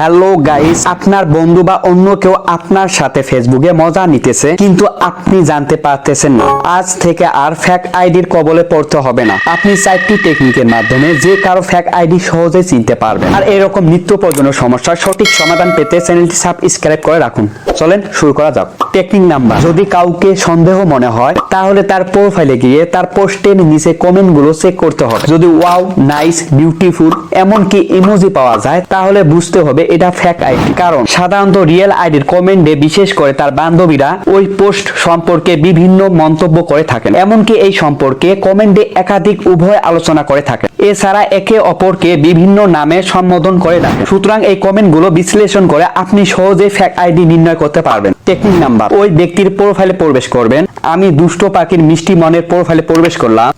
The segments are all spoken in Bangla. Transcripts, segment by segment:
হ্যালো গাইস আপনার বন্ধু বা অন্য কেউ আপনার সাথে ফেসবুকে মজা নিতেছে, কিন্তু আপনি জানতে পারতেছেন না। আজ থেকে আর ফ্যাক আইডির কবলে পড়তে হবে না। আপনি চারটি টেকনিকের মাধ্যমে যে কারও ফ্যাক আইডি সহজে চিনতে পারবেন। আর এরকম নিত্য প্রয়োজনীয় সমস্যার সঠিক সমাধান পেতে চ্যানেলটি সাবস্ক্রাইব করে রাখুন। চলেন, শুরু করা যাক। টেকনিক নাম্বার যদি কাউকে সন্দেহ মনে হয়, তাহলে তার প্রোফাইলে গিয়ে তার পোস্টের নিচে কমেন্টগুলো চেক করতে হবে। যদি ওয়াও নাইস বিউটিফুল এমনকি ইমোজি পাওয়া যায়, তাহলে বুঝতে হবে এটা ফ্যাক আইডি কারণ সাধারণত রিয়েল আইডির কমেন্টে বিশেষ করে তার বান্ধবীরা ওই পোস্ট সম্পর্কে বিভিন্ন মন্তব্য করে থাকেন। এমনকি এই সম্পর্কে কমেন্টে একাধিক উভয় আলোচনা করে থাকেন। এছাড়া একে অপরকে বিভিন্ন নামে সম্বোধন করে ডাকে সুতরাং এই কমেন্টগুলো বিশ্লেষণ করে আপনি সহজে ফ্যাক আইডি নির্ণয় করতে পারবেন। টেকনিক নাম্বার ওই ব্যক্তির প্রোফাইলে প্রবেশ করবেন। আমি দুষ্ট পাখির মিষ্টি মনের প্রোফাইলে প্রবেশ করলাম।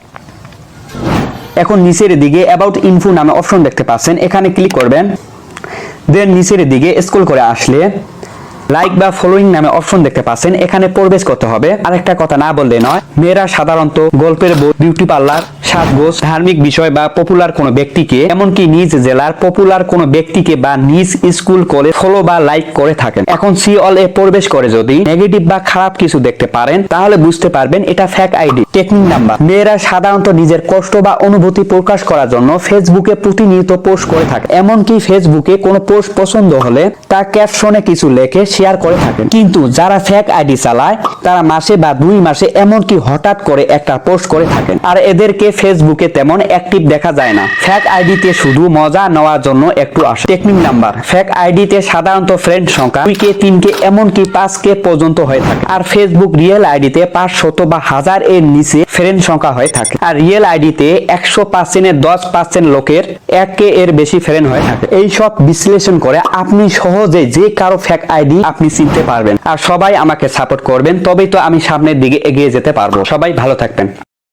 এখন নিচের দিকে অ্যাবাউট ইনফো নামে অপশন দেখতে পাচ্ছেন। এখানে ক্লিক করবেন। দেন নিচের দিকে স্কুল করে আসলে লাইক বা ফলোইং নামে অপশন দেখতে পাচ্ছেন। এখানে প্রবেশ করতে হবে। আর একটা কথা না বললে নয়। মেয়েরা সাধারণত গল্পের বই বিউটি পার্লার সাজগোজ ধার্মিক বিষয় বা পপুলার কোনো ব্যক্তিকে, এমনকি নিজ জেলার পপুলার কোনো ব্যক্তিকে বা নিজ স্কুল কলেজ ফলো বা লাইক করে থাকেন। এখন সি অল এ প্রবেশ করে যদি নেগেটিভ বা খারাপ কিছু দেখতে পারেন, তাহলে বুঝতে পারবেন এটা ফ্যাক আইডি টেকনিক নাম্বার মেয়েরা সাধারণত নিজের কষ্ট বা অনুভূতি প্রকাশ করার জন্য ফেসবুকে প্রতিনিয়ত পোস্ট করে থাকে। এমনকি ফেসবুকে কোনো পোস্ট পছন্দ হলে তার ক্যাপশনে কিছু লেখে শেয়ার করে থাকেন। কিন্তু যারা ফ্যাক আইডি চালায়, তারা মাসে বা দুই মাসে এমনকি হঠাৎ করে একটা পোস্ট করে থাকেন। আর এদেরকে ফেসবুকে তেমন অ্যাক্টিভ দেখা যায় না। ফ্যাক আইডিতে শুধু মজা নেওয়ার জন্য একটু আসে। টেকনিক নাম্বার ফ্যাক আইডিতে সাধারণত ফ্রেন্ড সংখ্যা কে তিন কে এমনকি পাঁচ কে পর্যন্ত হয়ে থাকে। আর ফেসবুক রিয়েল আইডিতে পাঁচ শত বা হাজার এর নিচে ফ্রেন্ড সংখ্যা হয়ে থাকে। আর রিয়েল আইডিতে একশো পার্সেন্টের দশ পার্সেন্ট লোকের এক কে এর বেশি ফ্রেন্ড হয়ে থাকে। এই সব বিশ্লেষণ করে আপনি সহজে যে কারও ফ্যাক আইডি আপনি চিনতে পারবেন। আর সবাই আমাকে সাপোর্ট করবেন, তবেই তো আমি সামনের দিকে এগিয়ে যেতে পারব। সবাই ভালো থাকবেন।